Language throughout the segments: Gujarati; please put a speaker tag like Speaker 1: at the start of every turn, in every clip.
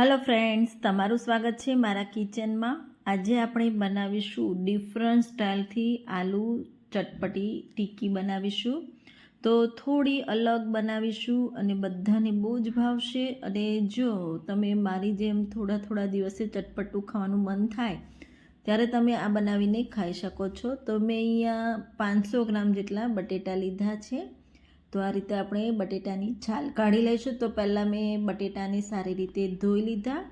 Speaker 1: હલો ફ્રેન્ડ્સ તમારું સ્વાગત છે મારા કિચનમાં. આજે આપણે બનાવીશું ડિફરન્ટ સ્ટાઇલથી આલુ ચટપટી ટીકી બનાવીશું. તો થોડી અલગ બનાવીશું અને બધાને બહુ જ ભાવશે. અને જો તમે મારી જેમ થોડા થોડા દિવસે ચટપટું ખાવાનું મન થાય, ત્યારે તમે આ બનાવીને ખાઈ શકો છો. તો મેં અહીંયા પાંચસો ગ્રામ જેટલા બટેટા લીધા છે. તો આ રીતે આપણે બટેટાની છાલ કાઢી લઈશું. તો પહેલાં મેં બટેટાને સારી રીતે ધોઈ લીધા.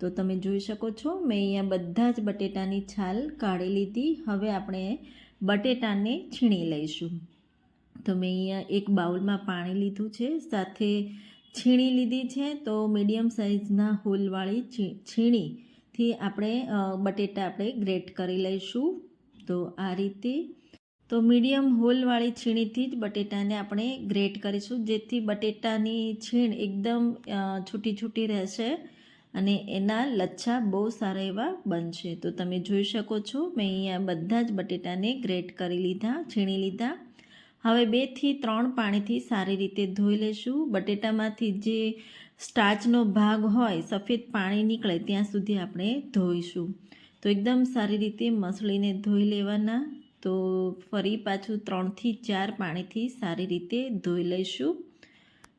Speaker 1: તો તમે જોઈ શકો છો, મેં અહીંયા બધા જ બટેટાની છાલ કાઢી લીધી. હવે આપણે બટેટાને છીણી લઈશું. તો મેં અહીંયા એક બાઉલમાં પાણી લીધું છે, સાથે છીણી લીધી છે. તો મીડિયમ સાઇઝના હોલવાળી છીણીથી આપણે બટેટા આપણે ગ્રેટ કરી લઈશું. તો આ રીતે તો મીડિયમ હોલવાળી છીણીથી જ બટેટાને આપણે ગ્રેટ કરીશું, જેથી બટેટાની છીણ એકદમ છૂટી છૂટી રહેશે અને એના લચ્છા બહુ સારા એવા બનશે. તો તમે જોઈ શકો છો, મેં અહીંયા બધા જ બટેટાને ગ્રેટ કરી લીધા, છીણી લીધા. હવે બેથી ત્રણ પાણીથી સારી રીતે ધોઈ લઈશું બટેટામાંથી જે સ્ટાચનો ભાગ હોય, સફેદ પાણી નીકળે ત્યાં સુધી આપણે ધોઈશું. તો એકદમ સારી રીતે મસળીને ધોઈ લેવાના. તો ફરી પાછું ત્રણથી ચાર પાણીથી સારી રીતે ધોઈ લઈશું.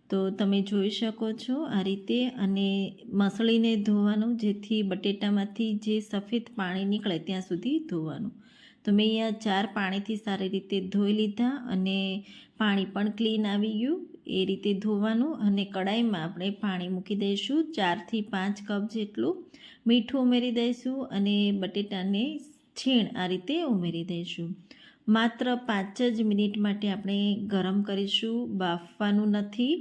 Speaker 1: તો તમે જોઈ શકો છો આ રીતે અને મસળીને ધોવાનું, જેથી બટેટામાંથી જે સફેદ પાણી નીકળે ત્યાં સુધી ધોવાનું. તો મેં અહીંયા ચાર પાણીથી સારી રીતે ધોઈ લીધા અને પાણી પણ ક્લીન આવી ગયું. એ રીતે ધોવાનું અને કડાઈમાં આપણે પાણી મૂકી દઈશું. ચારથી પાંચ કપ જેટલું મીઠું ઉમેરી દઈશું અને બટેટાને છીણ આ રીતે ઉમેરી દઈશું. માત્ર પાંચ જ મિનિટ માટે આપણે ગરમ કરીશું. બાફવાનું નથી,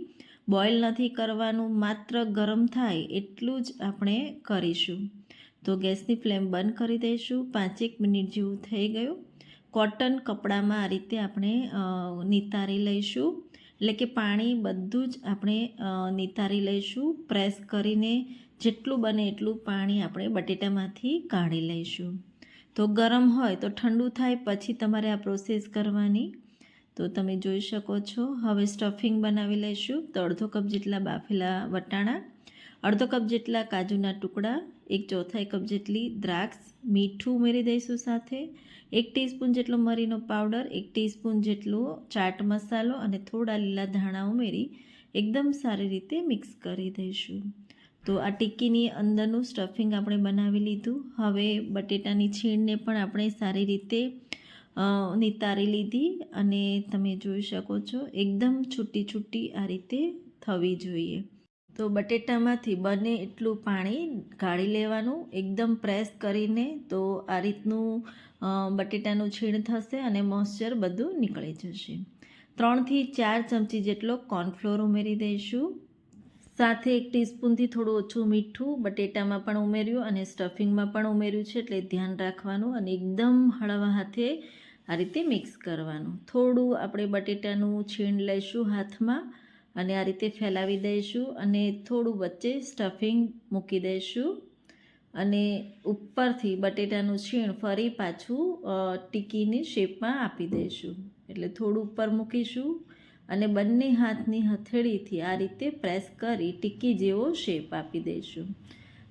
Speaker 1: બોઇલ નથી કરવાનું, માત્ર ગરમ થાય એટલું જ આપણે કરીશું. તો ગેસની ફ્લેમ બંધ કરી દઈશું. પાંચેક મિનિટ જેવું થઈ ગયું. કોટન કપડામાં આ રીતે આપણે નિતારી લઈશું. એટલે કે પાણી બધું જ આપણે નિતારી લઈશું. પ્રેસ કરીને જેટલું બને એટલું પાણી આપણે બટેટામાંથી કાઢી લઈશું. તો ગરમ હોય તો ઠંડુ થાય, પછી તમારે આ પ્રોસેસ કરવાની. તો તમે જોઈ શકો છો. હવે સ્ટફિંગ બનાવી લઈશું. તો અડધો કપ જેટલા બાફેલા વટાણા, અડધો કપ જેટલા કાજુના ટુકડા, એક ચોથાઈ કપ જેટલી દ્રાક્ષ, મીઠું ઉમેરી દઈશું સાથે. એક ટીસ્પૂન જેટલો મરીનો પાવડર એક ટીસ્પૂન જેટલો ચાટ મસાલો અને થોડા લીલા ધાણા ઉમેરી એકદમ સારી રીતે મિક્સ કરી દઈશું. તો આ ટિક્કીની અંદરનું સ્ટફિંગ આપણે બનાવી લીધું. હવે બટેટાની છીણને પણ આપણે સારી રીતે નિતારી લીધી અને તમે જોઈ શકો છો, એકદમ છૂટી છૂટી આ રીતે થવી જોઈએ. તો બટેટામાંથી બને એટલું પાણી કાઢી લેવાનું, એકદમ પ્રેસ કરીને તો આ રીતનું બટેટાનું છીણ થશે અને મોઇશ્ચર બધું નીકળી જશે. ત્રણથી ચાર ચમચી જેટલો કોર્નફ્લોર ઉમેરી દઈશું. સાથે એક ટીસ્પૂનથી થોડું ઓછું મીઠું, બટેટામાં પણ ઉમેર્યું અને સ્ટફિંગમાં પણ ઉમેર્યું છે, એટલે ધ્યાન રાખવાનું અને એકદમ હળવા હાથે આ રીતે મિક્સ કરવાનું. થોડું આપણે બટેટાનું છીણ લઈશું હાથમાં અને આ રીતે ફેલાવી દઈશું અને થોડું વચ્ચે સ્ટફિંગ મૂકી દઈશું. અને ઉપરથી બટેટાનું છીણ ફરી પાછું ટીકીની શેપમાં આપી દઈશું. એટલે થોડું ઉપર મૂકીશું. અને બંને હાથની હથેળીથી આ રીતે પ્રેસ કરી ટીકી જેવો શેપ આપી દઈશું.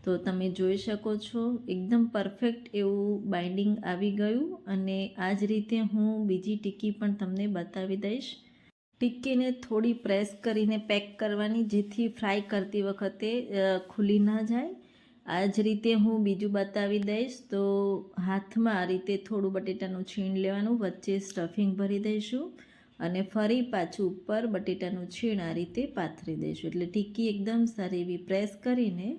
Speaker 1: તો તમે જોઈ શકો છો, એકદમ પરફેક્ટ એવું બાઇન્ડિંગ આવી ગયું અને આ જ રીતે હું બીજી ટીકી પણ તમને બતાવી દઈશ. ટીક્કીને થોડી પ્રેસ કરીને પેક કરવાની, જેથી ફ્રાય કરતી વખતે ખુલી ના જાય. આ જ રીતે હું બીજું બતાવી દઈશ, તો હાથમાં આ રીતે થોડું બટેટાનું છીણ લેવાનું, વચ્ચે સ્ટફિંગ ભરી દઈશું. અને ફરી પાછું ઉપર બટેટાનું છીણ આ રીતે પાથરી દઈશું. એટલે ટીક્કી એકદમ સારી એવી પ્રેસ કરીને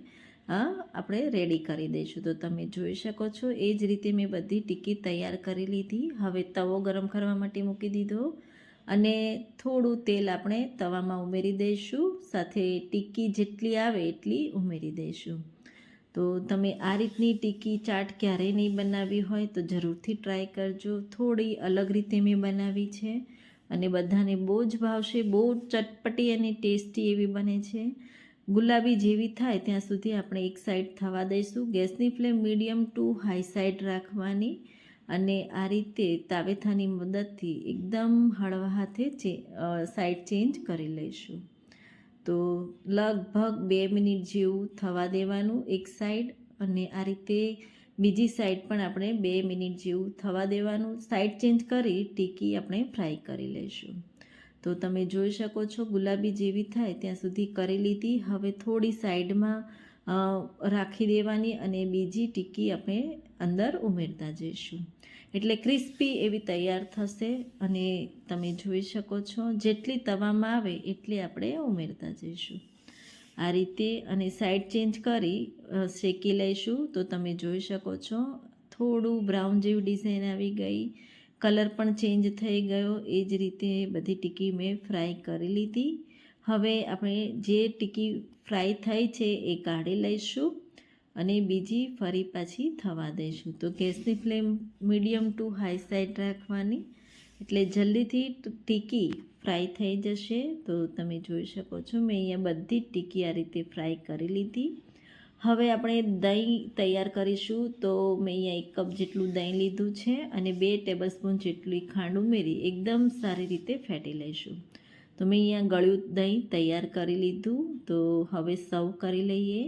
Speaker 1: આપણે રેડી કરી દઈશું. તો તમે જોઈ શકો છો, એ જ રીતે મેં બધી ટીક્કી તૈયાર કરી લીધી. હવે તવો ગરમ કરવા માટે મૂકી દીધો. અને થોડું તેલ આપણે તવામાં ઉમેરી દઈશું. સાથે ટીક્કી જેટલી આવે એટલી ઉમેરી દઈશું. તો તમે આ રીતની ટીકી ચાટ ક્યારેય નહીં બનાવી હોય તો જરૂરથી ટ્રાય કરજો. થોડી અલગ રીતે મેં બનાવી છે. અને બધાને બહુ જ ભાવશે, બહુ ચટપટી અને ટેસ્ટી એવી બને છે. ગુલાબી જેવી થાય ત્યાં સુધી આપણે એક સાઈડ થવા દઈશું. ગેસની flame medium to high side રાખવાની અને આ રીતે તાવેથાની મદદથી એકદમ હળવા હાથે ચે સાઈડ ચેન્જ કરી લઈશું. તો લગભગ બે મિનિટ જેવું થવા દેવાનું એક સાઈડ અને આ રીતે બીજી સાઈડ પણ આપણે બે મિનિટ જેવું થવા દેવાનું. સાઈડ ચેન્જ કરી ટીકી આપણે ફ્રાય કરી લઈશું. તો તમે જોઈ શકો છો ગુલાબી જેવી થાય ત્યાં સુધી કરી લીધી. હવે થોડી સાઈડમાં રાખી દેવાની અને બીજી ટીકી આપણે અંદર ઉમેરતા જઈશું. એટલે ક્રિસ્પી એવી તૈયાર થશે અને તમે જોઈ શકો છો જેટલી તવામાં આવે એટલી આપણે ઉમેરતા જઈશું. આ રીતે અને સાઈડ ચેન્જ કરી શેકી લઈશું. તો તમે જોઈ શકો છો, થોડું બ્રાઉન જેવી ડિઝાઇન આવી ગઈ. કલર પણ ચેન્જ થઈ ગયો. એ જ રીતે બધી ટીકી મેં ફ્રાય કરી લીધી. હવે આપણે જે ટીકી ફ્રાય થઈ છે એ કાઢી લઈશું અને બીજી ફરી પાછી થવા દઈશું. તો ગેસની flame medium to high side રાખવાની. એટલે જલ્દીથી ટીકી ફ્રાય થઈ જશે તો તમે જોઈ શકો છો મેં અહીંયા બધી જ ટીકી આ રીતે ફ્રાય કરી લીધી. હવે આપણે દહીં તૈયાર કરીશું તો મેં અહીંયા એક કપ જેટલું દહીં લીધું છે અને બે ટેબલસ્પૂન જેટલી ખાંડ ઉમેરી એકદમ સારી રીતે ફેટી લઈશું. તો મેં અહીંયા ગળ્યું દહીં તૈયાર કરી લીધું તો હવે સર્વ કરી લઈએ.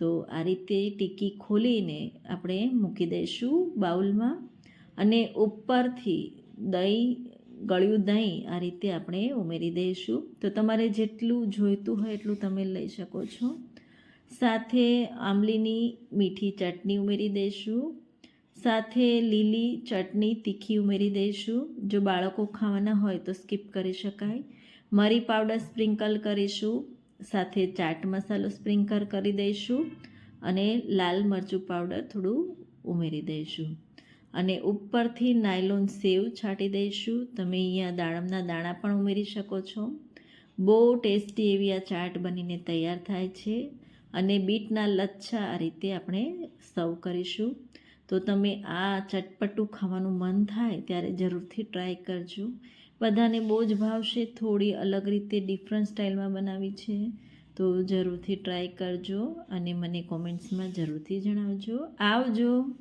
Speaker 1: તો આ રીતે ટીકી ખોલીને આપણે મૂકી દઈશું બાઉલમાં અને ઉપરથી દહીં ગળ્યું દહીં આ રીતે આપણે ઉમેરી દઈશું. તો તમારે જેટલું જોઈતું હોય એટલું તમે લઈ શકો છો. સાથે આંબલીની મીઠી ચટણી ઉમેરી દઈશું. સાથે લીલી ચટણી તીખી ઉમેરી દઈશું. જો બાળકો ખાવાના હોય તો સ્કીપ કરી શકાય. મરી પાવડર સ્પ્રિંકલ કરીશું. સાથે ચાટ મસાલો સ્પ્રિંકલ કરી દઈશું. અને લાલ મરચું પાવડર થોડું ઉમેરી દઈશું. અને ઉપરથી નાયલોન સેવ છાંટી દઈશું. તમે અહીંયા દાડમના દાણા પણ ઉમેરી શકો છો. બહુ ટેસ્ટી એવી આ ચાટ બનીને તૈયાર થાય છે અને બીટના લચ્છા આ રીતે આપણે સર્વ કરીશું. તો તમે આ ચટપટું ખાવાનું મન થાય ત્યારે જરૂરથી ટ્રાય કરજો. બધાને બહુ જ ભાવશે, થોડી અલગ રીતે ડિફરન્ટ સ્ટાઇલમાં બનાવી છે. તો જરૂરથી ટ્રાય કરજો અને મને કોમેન્ટ્સમાં જરૂરથી જણાવજો. આવજો!